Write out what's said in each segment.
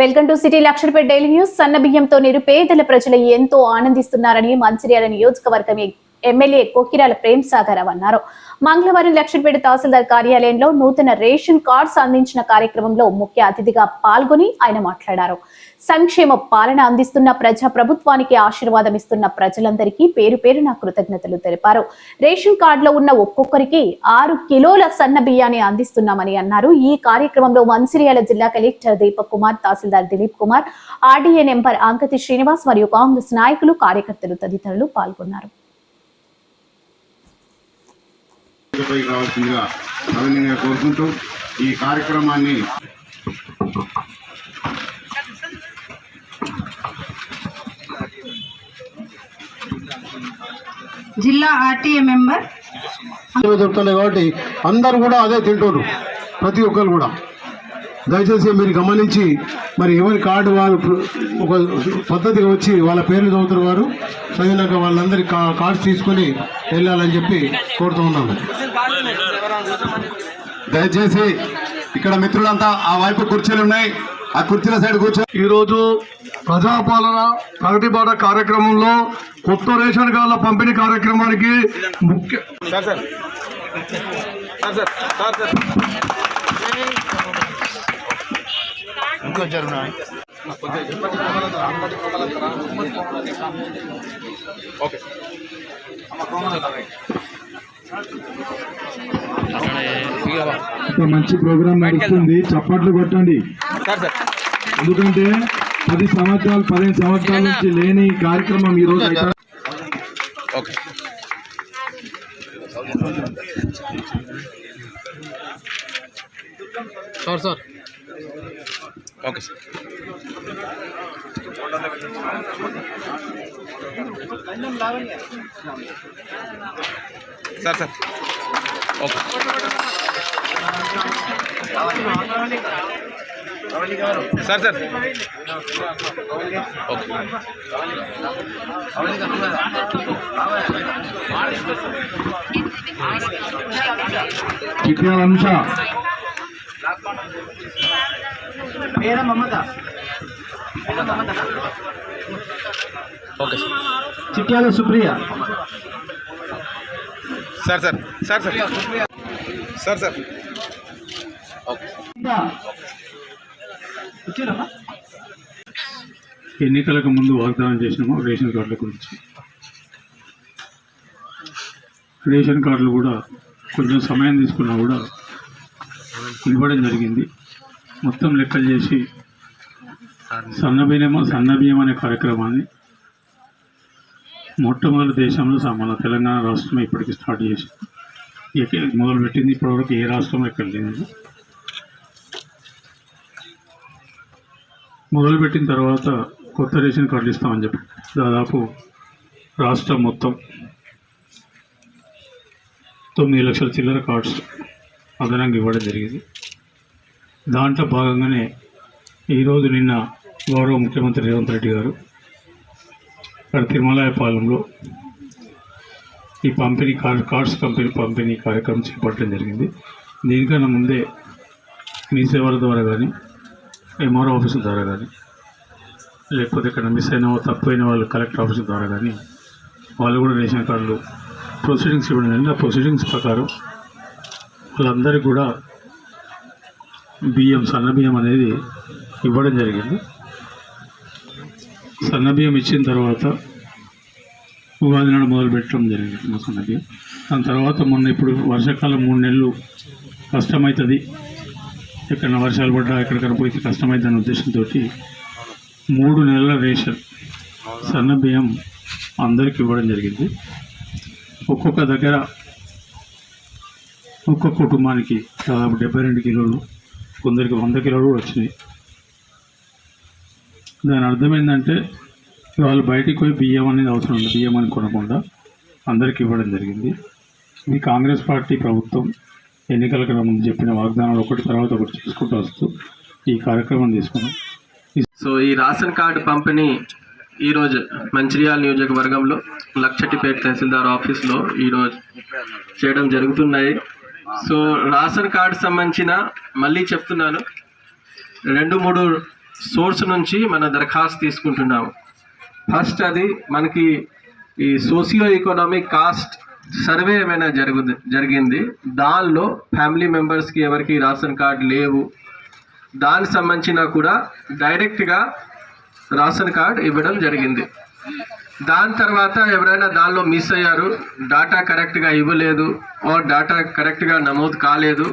Welcome to city Luxettipet daily news. సన్న బియ్యంతో నిరుపేదల ప్రజలు ఎంతో ఆనందిస్తున్నారని మంచిర్యాల నియోజకవర్గం ఎమ్మెల్యే కొక్కిరాల ప్రేమ్ సాగర్ అన్నారు. మంగళవారం లక్షపేట తహసీల్దార్ కార్యాలయంలో నూతన రేషన్ కార్డ్స్ అందించిన కార్యక్రమంలో ముఖ్య అతిథిగా పాల్గొని ఆయన మాట్లాడారు. సంక్షేమ పాలన అందిస్తున్న ప్రజా ప్రభుత్వానికి ఆశీర్వాదం ఇస్తున్న ప్రజలందరికీ పేరు పేరున కృతజ్ఞతలు తెలిపారు. రేషన్ కార్డులో ఉన్న ఒక్కొక్కరికి ఆరు కిలోల సన్న బియ్యాన్ని అందిస్తున్నామని అన్నారు. ఈ కార్యక్రమంలో మంచిర్యాల జిల్లా collector Deepak Kumar tahsildar Dilip Kumar RDA number Ankathi Srinivas మరియు కాంగ్రెస్ నాయకులు కార్యకర్తలు తదితరులు పాల్గొన్నారు. పై కావాల్సిందిగా సవినీయంగా కోరుకుంటూ ఈ కార్యక్రమాన్ని జిల్లా ఆర్టీఏ మెంబర్. దొరుకుతున్నాయి కాబట్టి అందరూ కూడా అదే తింటారు ప్రతి ఒక్కరు కూడా. దయచేసి మీరు గమనించి మరి ఎవరి కార్డు వారు ఒక పద్ధతిగా వచ్చి వాళ్ళ పేర్లు చదువుతారు వారు చదివినాక వాళ్ళందరి కార్డ్స్ తీసుకొని వెళ్ళాలని చెప్పి కోరుతూ ఉన్నాము. దయచేసి ఇక్కడ మిత్రులంతా ఆ వైపు కుర్చీలు ఉన్నాయి ఆ కుర్చీల సైడ్ కూర్చో ఈరోజు ప్రజాపాలన ప్రగతి బాట కార్యక్రమంలో కొత్త రేషన్ కార్డుల పంపిణీ కార్యక్రమానికి ముఖ్య ఒక మంచి ప్రోగ్రామ్ నడుస్తుంది. చప్పట్లు కొట్టండి. ఎందుకంటే పది సంవత్సరాలు పదిహేను సంవత్సరాల నుంచి లేని కార్యక్రమం ఈ రోజు అయితే sir sir. Okay sir sir sir okay sir sir okay Chityala Amsha okay sir. Chityala Supriya. Sir sir. Sir sir. Sir sir. Okay ఎన్నికలకు ముందు వాగ్దానం చేసినాము? రేషన్ కార్డుల గురించి. రేషన్ కార్డులు కూడా కొంచెం సమయం తీసుకున్నా కూడా ఇవ్వడం జరిగింది. మొత్తం లెక్కలు చేసి సన్నబియ్యం సన్నబియ్యం అనే కార్యక్రమాన్ని మొట్టమొదటి దేశంలో స- మన తెలంగాణ రాష్ట్రం ఇప్పటికి స్టార్ట్ చేసి మొదలుపెట్టింది ఇప్పటివరకు ఏ రాష్ట్రం ఎక్కడ లేదు మొదలుపెట్టిన తర్వాత కొత్త రేషన్ కార్డులు ఇస్తామని చెప్పి దాదాపు రాష్ట్రం మొత్తం తొమ్మిది లక్షల చిల్లర కార్డ్స్ అదనంగా ఇవ్వడం జరిగింది. దాంట్లో భాగంగానే ఈరోజు నిన్న గౌరవ ముఖ్యమంత్రి రేవంత్ రెడ్డి గారు ఇక్కడ తిరుమలాయపాలెంలో ఈ పంపిణీ కార్ కార్డ్స్ కంపెనీ పంపిణీ కార్యక్రమం చేపట్టడం జరిగింది. దీనికన్నా ముందే మీ సేవల ద్వారా కానీ ఎంఆర్ఓ ఆఫీసుల ద్వారా కానీ లేకపోతే ఇక్కడ మిస్ అయిన తప్పైన వాళ్ళు కలెక్టర్ ఆఫీసుల ద్వారా కానీ వాళ్ళు కూడా రేషన్ కార్డులు ప్రొసీడింగ్స్ ఇవ్వడం జరిగింది. ఆ ప్రొసీడింగ్స్ ప్రకారం వాళ్ళందరికీ కూడా బియ్యం సన్న బియ్యం అనేది ఇవ్వడం జరిగింది. సన్న బియ్యం ఇచ్చిన తర్వాత ఉగాది నాడు మొదలు పెట్టడం జరిగింది మా సన్న బియ్యం. దాని తర్వాత మొన్న ఇప్పుడు వర్షాకాలం మూడు నెలలు కష్టమవుతుంది ఎక్కడైనా వర్షాలు పడ్డా ఎక్కడికైనా పోతే కష్టమవుతుందనే ఉద్దేశంతో మూడు నెలల రేషన్ సన్న బియ్యం అందరికి ఇవ్వడం జరిగింది. ఒక్కొక్క దగ్గర ఒక్కొక్క కుటుంబానికి దాదాపు డెబ్బై రెండు కిలోలు కొందరికి వంద కిలోలు కూడా వచ్చినాయి. దాని అర్థం ఏంటంటే వాళ్ళు బయటికి పోయి బియ్యం అనేది అవసరం ఉంది బియ్యం అని కొనకుండా అందరికి ఇవ్వడం జరిగింది. ఇది కాంగ్రెస్ పార్టీ ప్రభుత్వం ఎన్నికల ముందు చెప్పిన వాగ్దానాలు ఒకటి తర్వాత ఒకటి చేసుకుంటూ వస్తూ ఈ కార్యక్రమం తీసుకున్నాం. సో ఈ రేషన్ కార్డు పంపిణీ ఈరోజు మంచిర్యాల నియోజకవర్గంలో లక్షటిపేట తహసీల్దార్ ఆఫీస్లో ఈరోజు చేయడం జరుగుతున్నాయి. సో రాషన్ కార్డు సంబంధించిన మళ్ళీ చెప్తున్నాను. రెండు మూడు సోర్స్ నుంచి మన దరఖాస్తు తీసుకుంటున్నాము ఫస్ట్ అది మనకి ఈ సోషియో ఎకనామిక్ కాస్ట్ సర్వే ఏమైనా జరుగు జరిగింది. దానిలో ఫ్యామిలీ మెంబర్స్కి ఎవరికి రేషన్ కార్డు లేవు. దానికి సంబంధించిన కూడా డైరెక్ట్గా రేషన్ కార్డ్ ఇవ్వడం జరిగింది. దాని తర్వాత ఎవరైనా దానిలో మిస్ అయ్యారు డాటా కరెక్ట్గా ఇవ్వలేదు ఆర్ డాటా కరెక్ట్గా నమోదు కాలేదు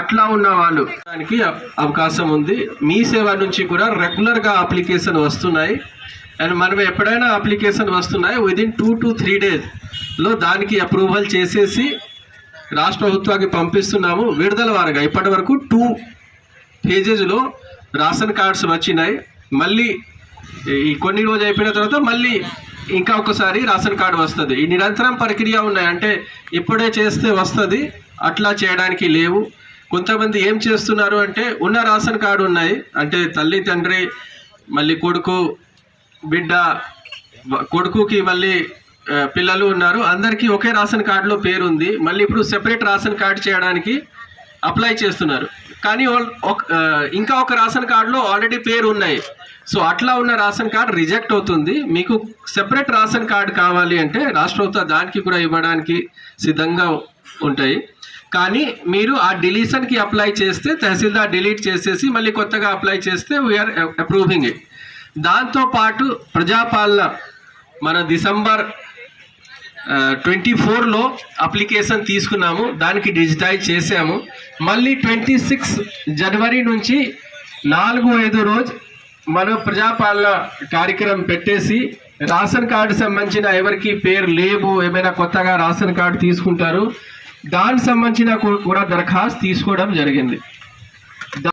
అట్లా ఉన్న వాళ్ళు దానికి అవకాశం ఉంది. మీ సేవ నుంచి కూడా రెగ్యులర్గా అప్లికేషన్ వస్తున్నాయి. అండ్ మనం ఎప్పుడైనా అప్లికేషన్ వస్తున్నాయి విదిన్ టూ టు త్రీ డేస్లో దానికి అప్రూవల్ చేసేసి రాష్ట్ర ప్రభుత్వానికి పంపిస్తున్నాము. విడుదల వారుగా ఇప్పటి వరకు టూ పేజెస్లో రేషన్ కార్డ్స్ వచ్చినాయి. మళ్ళీ ఈ కొన్ని రోజు అయిపోయిన తర్వాత మళ్ళీ ఇంకా ఒకసారి రేషన్ కార్డు వస్తుంది. ఈ నిరంతరం ప్రక్రియ ఉన్నాయి. అంటే ఇప్పుడే చేస్తే వస్తుంది అట్లా చేయడానికి లేవు. కొంతమంది ఏం చేస్తున్నారు అంటే ఉన్న రేషన్ కార్డు ఉన్నాయి. అంటే తల్లి తండ్రి మళ్ళీ కొడుకు బిడ్డ కొడుకుకి మళ్ళీ పిల్లలు ఉన్నారు. అందరికీ ఒకే రేషన్ కార్డులో పేరు ఉంది మళ్ళీ ఇప్పుడు సెపరేట్ రేషన్ కార్డు చేయడానికి అప్లై చేస్తున్నారు. కానీ ఒక- ఇంకా ఒక రేషన్ కార్డులో ఆల్రెడీ పేరు ఉన్నాయి. సో అట్లా ఉన్న రేషన్ కార్డు రిజెక్ట్ అవుతుంది. మీకు సెపరేట్ రేషన్ కార్డు కావాలి అంటే రాష్ట్ర ప్రభుత్వం దానికి కూడా ఇవ్వడానికి సిద్ధంగా ఉంటాయి. కానీ మీరు ఆ డిలీషన్కి అప్లై చేస్తే తహసీల్దార్ డిలీట్ చేసేసి మళ్ళీ కొత్తగా అప్లై చేస్తే వీఆర్ అప్రూవింగ్ ఇట్ దాంతోపాటు ప్రజాపాలన మన డిసెంబర్ ట్వంటీ ఫోర్లో అప్లికేషన్ తీసుకున్నాము. దానికి డిజిటైజ్ చేసాము మళ్ళీ ట్వంటీ సిక్స్ జనవరి నుంచి నాలుగు ఐదు రోజు మనం ప్రజాపాలన కార్యక్రమం పెట్టేసి రేషన్ కార్డు సంబంధించిన ఎవరికి పేరు లేవు ఏమైనా కొత్తగా రేషన్ కార్డు తీసుకుంటారు దానికి సంబంధించిన కూడా దరఖాస్తు తీసుకోవడం జరిగింది.